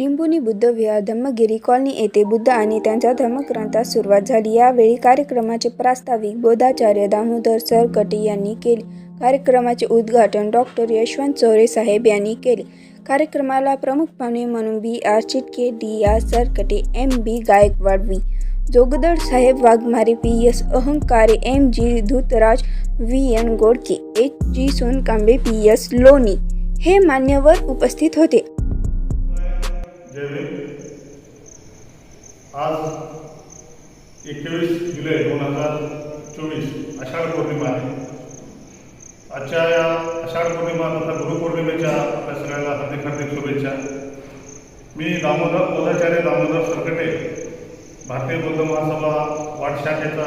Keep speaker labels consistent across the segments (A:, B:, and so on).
A: लिंबुनी Buddha Vihar Dhammagiri colony येथे बुद्ध आणि त्यांच्या धर्मग्रंथास सुरुवात झाली. यावेळी कार्यक्रमाचे प्रास्ताविक बोधाचार्य दामोदर सरकटे यांनी केले. कार्यक्रमाचे उद्घाटन डॉक्टर यशवंत चौरे साहेब यांनी केले. कार्यक्रमाला प्रमुख पाहुणे म्हणून B R. Chitke D. R. Sarkate M. B. Gaikwad V. Jogdal साहेब Waghmare P. S. Ahankare M. G. Dhutraj V. N. Godke H. G. Sonkambe P. S. Loni हे मान्यवर उपस्थित होते.
B: जय आज एकवीस जुलै दोन हजार चोवीस आषाढ पौर्णिमा आहे. आजच्या या आषाढ पौर्णिमा तथा गुरुपौर्णिमेच्या आपल्या सगळ्यांना हार्दिक हार्दिक शुभेच्छा. मी दामोदर बोधाचार्य दामोदर सरकटे भारतीय बौद्ध महासभा वाट शाखेचा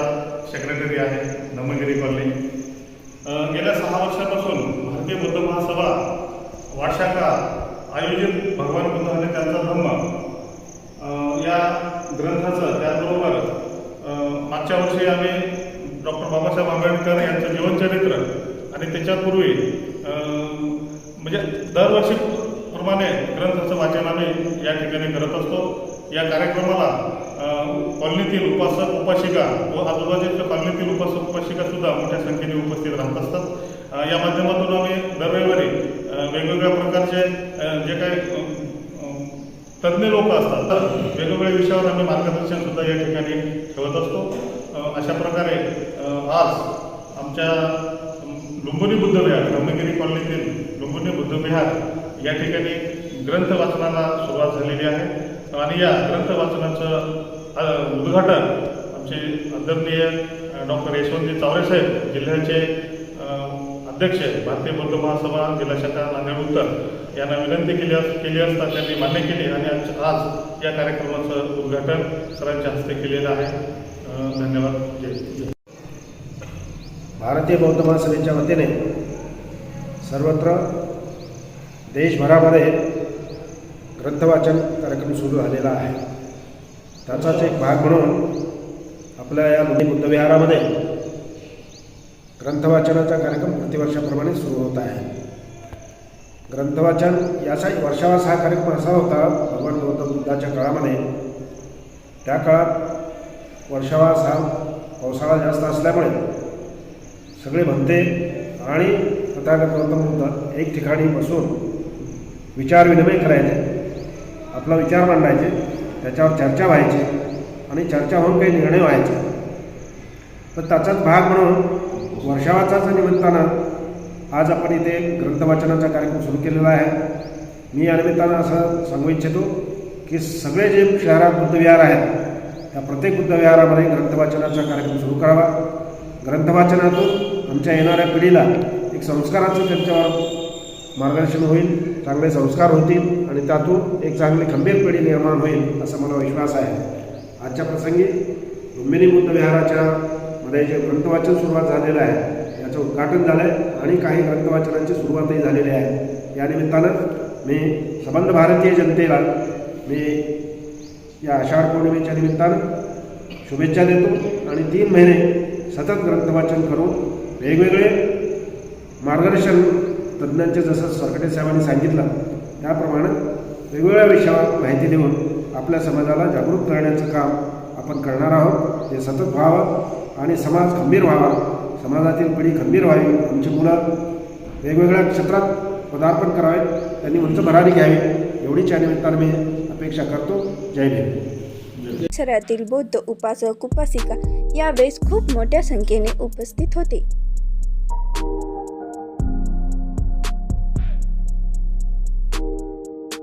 B: सेक्रेटरी आहे धम्मगिरी कॉलनी. गेल्या सहा वर्षापासून भारतीय बौद्ध महासभा वाट शाखा आयोजित भगवान बुद्धाने यांचं जीवनचरित्र आणि त्याच्यापूर्वी म्हणजे दरवर्षी प्रमाणे ग्रंथाचं वाचन आम्ही या ठिकाणी करत असतो. या कार्यक्रमाला कॉलनीतील उपासक उपासिका व आजूबाजूच्या कॉलनीतील उपासक उपासिका सुद्धा मोठ्या संख्येने उपस्थित राहत असतात. या माध्यमातून आम्ही दर रविवारी वेगवेगळ्या प्रकारचे जे काही तज्ज्ञ लोक असतात तर वेगवेगळ्या विषयावर आम्ही मार्गदर्शन सुद्धा या ठिकाणी ठेवत असतो. अशा प्रकारे आज आमच्या लुंबनी बुद्धविहार बुद्ध ब्रह्मगिरी कॉलनीतील लुंबुनी बुद्ध विहार या ठिकाणी ग्रंथ वाचनाला सुरुवात झालेली आहे. आणि या ग्रंथ वाचनाचं उद्घाटन आमचे आदरणीय डॉक्टर यशवंतजी चावरेसाहेब जिल्ह्याचे अध्यक्ष भारतीय बौद्ध महासभा जिल्हा शाखा नांदेड उत्तर यांना विनंती केली अस केली असता त्यांनी मान्य केली आणि आज आज या कार्यक्रमाचं उद्घाटन सरांच्या हस्ते केलेलं आहे. धन्यवाद. जय जय
C: भारतीय बौद्ध महासभेच्या वतीने सर्वत्र देशभरामध्ये ग्रंथवाचन कार्यक्रम सुरू झालेला आहे. त्याचाच एक भाग म्हणून आपल्या या बुद्धविहारामध्ये ग्रंथवाचनाचा कार्यक्रम प्रतिवर्षाप्रमाणे सुरू होत आहे. ग्रंथवाचन याचा वर्षावास हा कार्यक्रम असा होता भगवान गौतम बुद्धाच्या काळामध्ये. त्या काळात वर्षावास हा पावसाळा जास्त असल्यामुळे सगळे भंते आणि तथागत म्हणतात बुद्ध एक ठिकाणी बसून विचार विनिमय करायचे आपला विचार मांडायचे त्याच्यावर चर्चा व्हायची आणि चर्चा होऊन काही निर्णय व्हायचे. तर त्याचाच भाग म्हणून वर्षावाचाच निमित्तानं आज आपण इथे ग्रंथवाचनाचा कार्यक्रम सुरू केलेला आहे. मी या निमित्तानं असं सांगू इच्छितो की सगळे जे शहरात बुद्धविहार आहेत त्या प्रत्येक बुद्धविहारामध्ये ग्रंथवाचनाचा कार्यक्रम सुरू करावा. ग्रंथवाचनातून आमच्या येणाऱ्या पिढीला एक संस्काराचं त्यांच्यावर मार्गदर्शन होईल चांगले संस्कार होतील आणि त्यातून एक चांगली खंबीर पिढी निर्माण होईल असा मला विश्वास आहे. आजच्या प्रसंगी लुंबिनी बुद्ध विहाराच्या मध्ये जे ग्रंथवाचन सुरुवात झालेलं आहे याचं उद्घाटन झालं आहे आणि काही ग्रंथवाचनांची सुरुवातही झालेली आहे. या निमित्तानं मी सबंध भारतीय जनतेला मी या आषाढ पौर्णिमेच्या निमित्तानं शुभेच्छा देतो आणि तीन महिने सतत ग्रंथवाचन करून वेगवेगळे मार्गदर्शन तज्ज्ञांचे जसं सरकटे साहेबांनी सांगितलं त्याप्रमाणे वेगवेगळ्या विषयावर माहिती देऊन आपल्या समाजाला जागृत करण्याचं काम आपण करणार आहोत. ते सतत व्हावं आणि समाज खंबीर व्हावा. समाजातील पिढी खंबीर व्हावी. आमची मुलं वेगवेगळ्या क्षेत्रात पदार्पण करावे त्यांनी उंच भरारी घ्यावी. एवढीच या निमित्तानं मी अपेक्षा करतो. जय भीम.
A: शहरातील बौद्ध उपासक उपासिका यावेळेस खूप मोठ्या संख्येने उपस्थित होते.